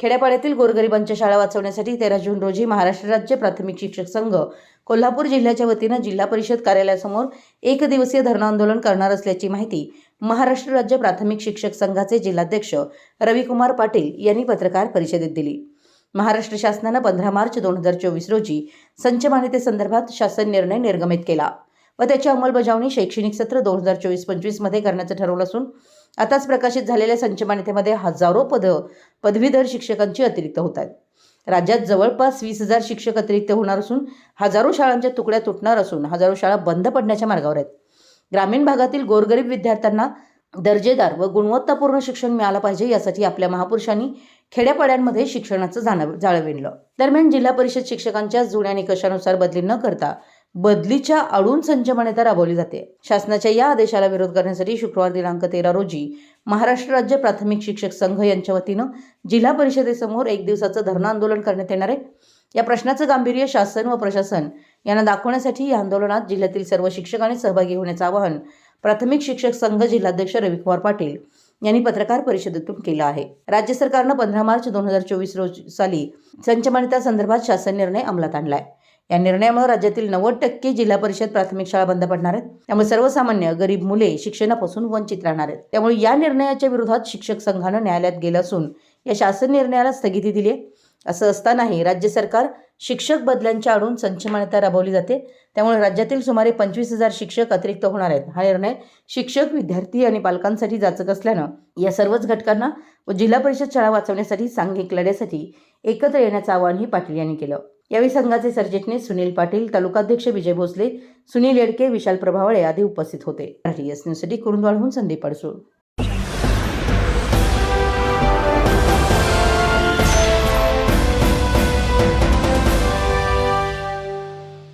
खेड्यापाड्यातील गोरगरिबांच्या शाळा वाचवण्यासाठी तेरा जून रोजी महाराष्ट्र राज्य प्राथमिक शिक्षक संघ कोल्हापूर जिल्ह्याच्या वतीनं जिल्हा परिषद कार्यालयासमोर एक दिवसीय धरणं आंदोलन करणार असल्याची माहिती महाराष्ट्र राज्य प्राथमिक शिक्षक संघाचे जिल्हाध्यक्ष रविकुमार पाटील यांनी पत्रकार परिषदेत दिली. महाराष्ट्र शासनानं पंधरा मार्च दोन हजार चोवीस रोजी संच मान्यतेसंदर्भात शासन निर्णय निर्गमित केला. व त्याची अंमलबजावणी शैक्षणिक सत्र दोन हजार चोवीस पंचवीसमध्ये करण्याचं ठरवलं असून आताच प्रकाशित झालेल्या संच मान्यतेमध्ये हजारो पद पदवीधर शिक्षकांची अतिरिक्त होत आहेत. राज्यात जवळपास वीस हजार शिक्षक अतिरिक्त होणार असून हजारो शाळांच्या तुकड्या तुटणार असून हजारो शाळा बंद पडण्याच्या मार्गावर आहेत. ग्रामीण भागातील गोरगरीब विद्यार्थ्यांना दर्जेदार व गुणवत्तापूर्ण शिक्षण मिळालं पाहिजे यासाठी आपल्या महापुरुषांनी खेड्यापाड्यांमध्ये शिक्षणाचं जाणव जाळविणलं दरम्यान जिल्हा परिषद शिक्षकांच्या जुन्या निकषानुसार बदली न करता बदलीच्या आळून संच मान्यता राबवली जाते. शासनाच्या या आदेशाला विरोध करण्यासाठी शुक्रवार दिनांक तेरा रोजी महाराष्ट्र राज्य प्राथमिक शिक्षक संघ यांच्या वतीनं जिल्हा परिषदेसमोर एक दिवसाचं धरणं आंदोलन करण्यात येणार आहे. या प्रश्नाचं गांभीर्य शासन व प्रशासन यांना दाखवण्यासाठी या आंदोलनात जिल्ह्यातील सर्व शिक्षकांनी सहभागी होण्याचं आवाहन प्राथमिक शिक्षक संघ जिल्हाध्यक्ष रविकुमार पाटील यांनी पत्रकार परिषदेतून केलं आहे. राज्य सरकारनं पंधरा मार्च दोन हजार चोवीस रोज साली संचमानिता संदर्भात शासन निर्णय अंमलात आणलाय. या निर्णयामुळे राज्यातील नव्वद टक्के जिल्हा परिषद प्राथमिक शाळा बंद पडणार आहेत. त्यामुळे सर्वसामान्य गरीब मुले शिक्षणापासून वंचित राहणार आहेत. त्यामुळे या निर्णयाच्या विरोधात शिक्षक संघानं न्यायालयात गेलं असून या शासन निर्णयाला स्थगिती दिली आहे. असं असतानाही राज्य सरकार शिक्षक बदल्यांच्या आडून संचमान्यता राबवली जाते. त्यामुळे राज्यातील सुमारे पंचवीस हजार शिक्षक अतिरिक्त होणार आहेत. हा निर्णय शिक्षक विद्यार्थी आणि पालकांसाठी जाचक असल्यानं या सर्वच घटकांना व जिल्हा परिषद शाळा वाचवण्यासाठी सांघिक लढ्यासाठी एकत्र येण्याचं आवाहनही पाटील यांनी केलं. यावेळी संघाचे सरचिटणीस सुनील पाटील तालुकाध्यक्ष विजय भोसले सुनील येडके विशाल प्रभावळे आदी उपस्थित होते. न्यूजसाठी कुरुंदवाडहून संदीप अडसूळ.